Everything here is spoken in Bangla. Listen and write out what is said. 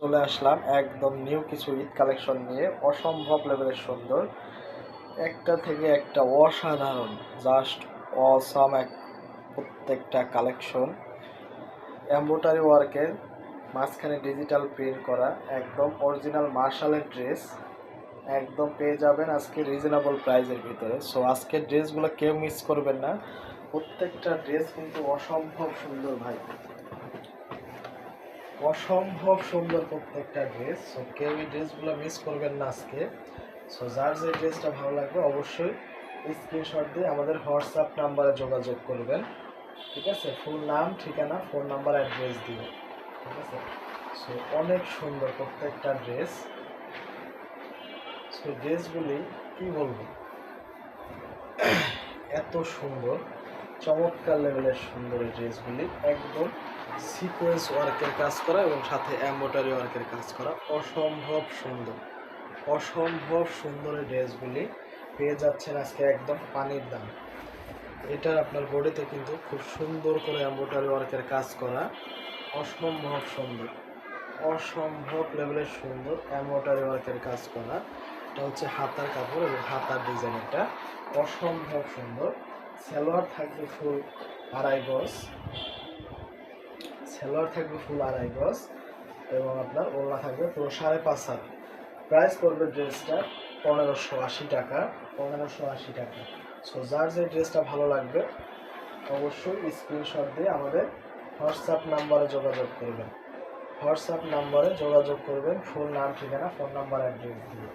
চলে আসলাম একদম নিউ কিছু ঈদ কালেকশন নিয়ে। অসম্ভব লেভেলের সুন্দর। একটা থেকে একটা অসাধারণ জাস্ট অসাম এক প্রত্যেকটা কালেকশন এম্বোটারি ওয়ার্কের মাঝখানে ডিজিটাল প্রিন্ট করা, একদম অরিজিনাল মার্শালের ড্রেস একদম পেয়ে যাবেন আজকে রিজনেবল প্রাইজের ভিতরে। সো আজকের ড্রেসগুলো কেউ মিস করবেন না। প্রত্যেকটা ড্রেস কিন্তু অসম্ভব সুন্দর ভাই। অসম্ভব সুন্দর প্রত্যেকটা ড্রেস সো কেউ এই ড্রেসগুলো মিস করবেন না আজকে। সো যার যে ড্রেসটা ভালো লাগবে অবশ্যই স্ক্রিনশট দিয়ে আমাদের হোয়াটসঅ্যাপ নাম্বারে যোগাযোগ করবেন। ঠিক আছে? ফুল নাম, ঠিকানা ফোন নাম্বার অ্যাড্রেস দিয়ে। ঠিক আছে? সো অনেক সুন্দর প্রত্যেকটা ড্রেস সো ড্রেসগুলি কী বলব? এত সুন্দর। চমৎকার লেভেলের সুন্দর এই ড্রেসগুলি একদম সিকোয়েন্স ওয়ার্কের কাজ করা এবং সাথে এম্বোটারি ওয়ার্কের কাজ করা। অসম্ভব সুন্দর। অসম্ভব সুন্দর এই ড্রেসগুলি পেয়ে যাচ্ছেন আজকে একদম পানির দাম। এটা আপনার বডিতে কিন্তু খুব সুন্দর করে এম্বোটারি ওয়ার্কের কাজ করা। অসম্ভব সুন্দর। অসম্ভব লেভেলের সুন্দর এম্বোটারি ওয়ার্কের কাজ করা। এটা হচ্ছে হাতার কাপড় এবং হাতার ডিজাইন এটা। অসম্ভব সুন্দর। সালোয়ার থাকবে ফুল আড়াই গজ। সালোয়ার থাকবে ফুল আড়াই গজ এবং আপনার ওড়না থাকবে পুরো সাড়ে পাঁচ হাত। প্রাইস পড়বে ড্রেসটা পনেরোশো আশি টাকা, পনেরোশো আশি টাকা। সো যার যে ড্রেসটা ভালো লাগবে, অবশ্যই স্ক্রিনশট দিয়ে আমাদের হোয়াটসঅ্যাপ নাম্বারে যোগাযোগ করবেন। হোয়াটসঅ্যাপ নাম্বারে যোগাযোগ করবেন ফুল নাম, ঠিকানা ফোন নাম্বার অ্যাড্রেস দিয়ে।